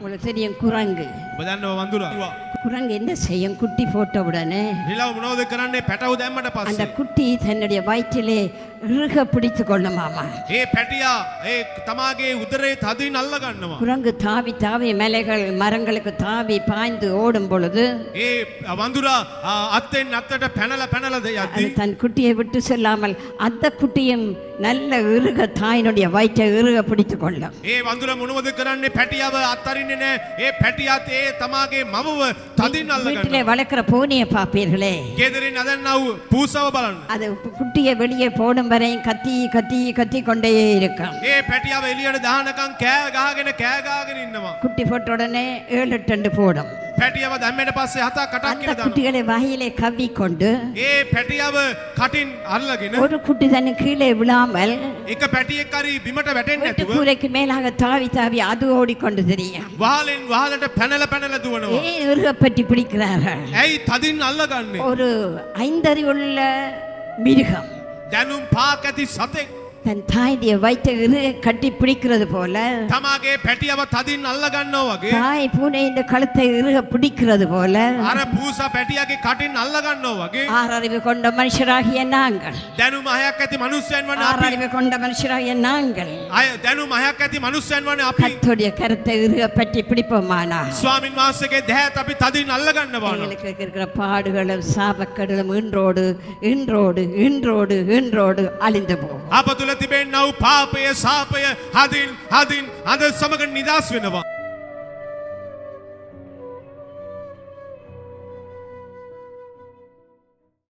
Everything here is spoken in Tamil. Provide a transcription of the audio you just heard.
உங்களுக்கு தெரியும் குரங்கு ඔබ දන්නව වඳුරා. குரங்கு என்ன செய்யும் குட்டி போட்ட உடனே නිලව මොනවද කරන්නේ පැටව දැම්මට அந்த පස්සේ. குட்டி தன்னுடைய வயிற்றிலே இறுக பிடித்து கொள்ளுமாமா ඒ පැටියා ඒ තමාගේ උදරේ තදින් අල්ල ගන්නවා. குரங்கு தாவி தாவி மலைகள் மரங்களுக்கு தாவி பாய்ந்து ஓடும் பொழுது ඒ වඳුරා ආ, අත්තෙන් අත්තට පැනල පැනල ද அது යද්දී தன் குட்டியை விட்டு செல்லாமல் அந்த குட்டியும் நல்ல இறுக தாயினுடைய வயிற்றை இறுக பிடித்து கொள்ளும் ඒ වඳුර මොනවද කරන්නේ පැටියව අත්තරින්නේ නෑ. ඒ පැටියත් ඒ තමාගේ මවව තදින් අල්ල வீட்டிலே ගන්නවා. வளர்க்கிற பூனையை பார்ப்பீர்களே ගෙදරින් අදන්නව පූසව බලන්න. அது குட்டியை வெளியே போடும் வரையும் கத்தி கத்தி கத்தி கொண்டே இருக்கும் ඒ පැටියව එලියට දානකම් කෑ ගහගෙන කෑ ගහගෙන ඉන්නවා. குட்டி போட்ட உடனே ஏழு டண்டு போடும் පැටියව දැම්මට පස්සේ හතා කටක් அந்த කියලා දානවා. குட்டிகளை வாயிலே கவ்வி கொண்டு ඒ පැටියව කටින් අල්ලගෙන ஒரு குட்டி தன் கீழே விழாமல் එක පැටියෙක් හරි බිමට වැටෙන්නේ வீட்டு නැතුව கூரைக்கு மேலாக தாவி தாவி அது ஓடிக்கொண்டு தெரியும் වහලෙන් වහලට පැනල පැනල දුවනවා. ஏன் இறுகப்பட்டி பிடிக்கிறார்கள் ඇයි තදින් අල්ලගන්නේ? ஒரு ஐந்தறிவுள்ள மிருகம் දැනුම් පාක් ඇති සතෙක් தன் தாயுடைய வயிற்றை இறுக கட்டி பிடிக்கிறது போல තමාගේ පැටියව තදින් අල්ලගන්නවා වගේ தாய் பூனை இந்த கழுத்தை இறுக பிடிக்கிறது போல අර පූසා පැටියගේ කටින් අල්ලගන්නවා වගේ ஆறறிவு கொண்ட மனுஷராகிய நாங்கள் දැනුම හයක් ඇති මනුස්සයන් වන අපි ஆறறிவு கொண்ட மனுஷராகிய நாங்கள் අය දැනුම හයක් ඇති මනුස්සයන් වන අපි கத்துடைய கருத்தை இறுக பற்றி பிடிப்போமானா ස්වාමින් වහන්සේගේ දැහැත් අපි තදින් අල්ලගන්නවා නම් எங்களுக்கு இருக்கிற பாடுகளும் சாபக்கடலும் இன்றோடு இன்றோடு இன்றோடு இன்றோடு அழிந்து போகும் අප තුළ තිබෙන්නව පාපය සාපය හදින් හදින් අද සමග නිදස් වෙනවා